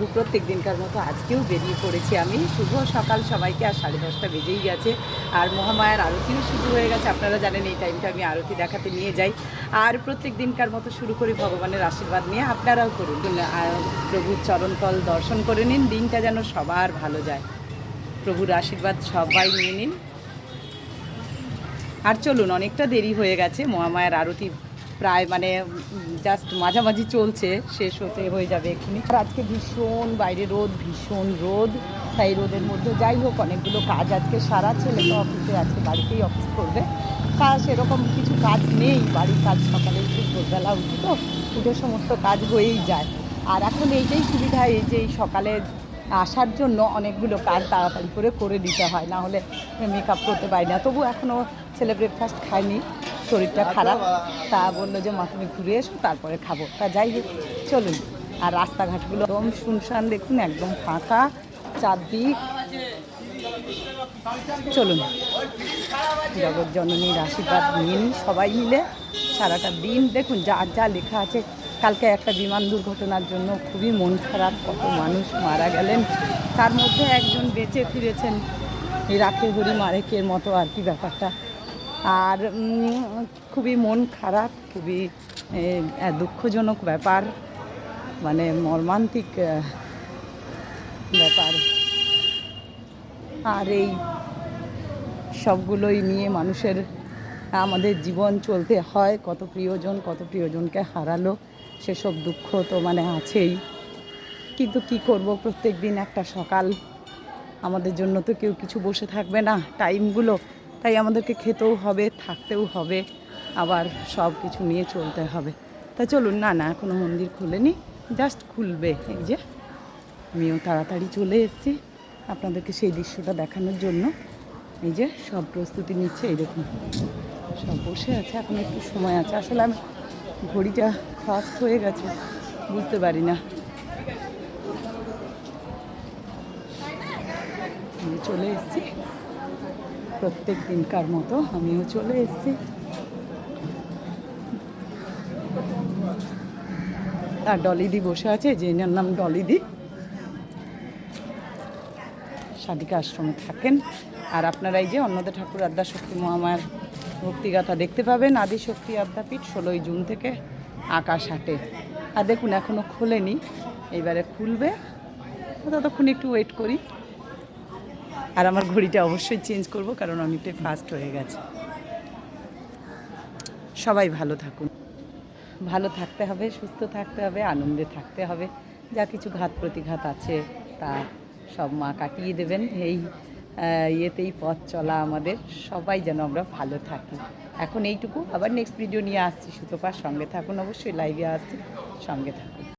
বন্ধু প্রত্যেক দিনকার মতো আজকেও বেরিয়ে পড়েছি আমি। শুভ সকাল সবাইকে, আর সাড়ে দশটা বেজেই গেছে। আর মহামায়ার আরতিও শুরু হয়ে গেছে। আপনারা জানেন এই টাইমটা আমি আরতি দেখাতে নিয়ে যাই। আর প্রত্যেক দিনকার মতো শুরু করি ভগবানের আশীর্বাদ নিয়ে। আপনারাও করুন। প্রভুর চরণতল দর্শন করে নিন। দিনটা যেন সবার ভালো যায়। প্রভুর আশীর্বাদ সবাই নিয়ে নিন। আর চলুন, অনেকটা দেরি হয়ে গেছে মহামায়ার আরতি প্রায় মানে জাস্ট মাঝামাঝি চলছে, শেষ হতে হয়ে যাবে এক্ষুনি। আর আজকে ভীষণ, বাইরে রোদ, ভীষণ রোদ। তাই রোদের মধ্যে যাই হোক, অনেকগুলো কাজ আজকে সারা ছেলে তো অফিসে আজকে বাড়িতেই অফিস করবে। কাজ সেরকম কিছু কাজ নেই, বাড়ির কাজ সকালে একটু ভোরবেলা উঠি তো উঠে সমস্ত কাজ হয়েই যায়। আর এখন এইটাই সুবিধা, এই যে এই সকালে আসার জন্য অনেকগুলো কাজ তাড়াতাড়ি করে করে দিতে হয়, না হলে মেকআপ করতে পারি না। তবু এখনও ছেলে ব্রেকফাস্ট খায়নি। শরীরটা খারাপ, তা বলল যে, মা, তুমি ঘুরে এসো, তারপরে খাব। তা যাই হোক, চলুন। আর রাস্তাঘাটগুলো একদম শুনশান দেখুন, একদম ফাঁকা, চারদিক। চলুন। জগৎ জননীর আশীর্বাদ নিন সবাই মিলে, সারাটা দিন। দেখুন, যা যা লেখা আছে, কালকে একটা বিমান দুর্ঘটনার জন্য খুবই মন খারাপ, কত মানুষ মারা গেলেন। তার মধ্যে একজন বেঁচে ফিরেছেন, এই রাখে হরি মারেকের মতো, আর কি ব্যাপারটা। আর খুবই মন খারাপ, খুবই দুঃখজনক ব্যাপার মানে মর্মান্তিক ব্যাপার। আর এই সবগুলোই নিয়ে মানুষের, আমাদের জীবন চলতে হয়, কত প্রিয়জন, কত প্রিয়জনকে হারালো, সেসব দুঃখ তো মানে আছেই। কিন্তু কি করব, প্রত্যেক দিন একটা সকাল। আমাদের জন্য তো কেউ কিছু বসে থাকবে না, টাইমগুলো তাই আমাদেরকে খেতেও হবে, থাকতেও হবে, আবার সব কিছু নিয়ে চলতে হবে। তা চলুন, না না এখনও মন্দির খুলেনি জাস্ট খুলবে। এই যে, আমিও তাড়াতাড়ি চলে এসেছি আপনাদেরকে সেই দৃশ্যটা দেখানোর জন্য। এই যে, সব প্রস্তুতি নিচ্ছে, এই সব বসে আছে, এখন একটু সময় আছে। আসলে আমি ঘড়িটা ফাস্ট হয়ে গেছে, বুঝতে পারি না। চলে এসেছি। প্রত্যেক দিনকার মতো আমিও চলে এসেছি। আর ডলিদি বসে আছে, যে নাম ডলিদি সাদিকা আশ্রমে থাকেন। আর আপনারা এই যে অন্নদা ঠাকুর আদ্যা শক্তি মহামায়ার ভক্তিগাথা দেখতে পাবেন, আদি শক্তি আদ্যাপীঠ ষোলোই জুন থেকে আকাশ হাটে। আর দেখুন এখনও খোলেনি এইবারে খুলবে। ততক্ষণ একটু ওয়েট করি। আর আমার ঘড়িটা অবশ্যই চেঞ্জ করব কারণ অনেকটাই ফাস্ট হয়ে গেছে। সবাই ভালো থাকুন। ভালো থাকতে হবে, সুস্থ থাকতে হবে, আনন্দে থাকতে হবে। যা কিছু ঘাত প্রতিঘাত আছে তা সব মা কাটিয়ে দেবেন। এই ইয়েতেই পথ চলা আমাদের। সবাই যেন আমরা ভালো থাকি। এখন এইটুকু। আবার নেক্সট ভিডিও নিয়ে আসছি। সুতোপার সঙ্গে থাকুন। অবশ্যই লাইভে আসছি। সঙ্গে থাকুন।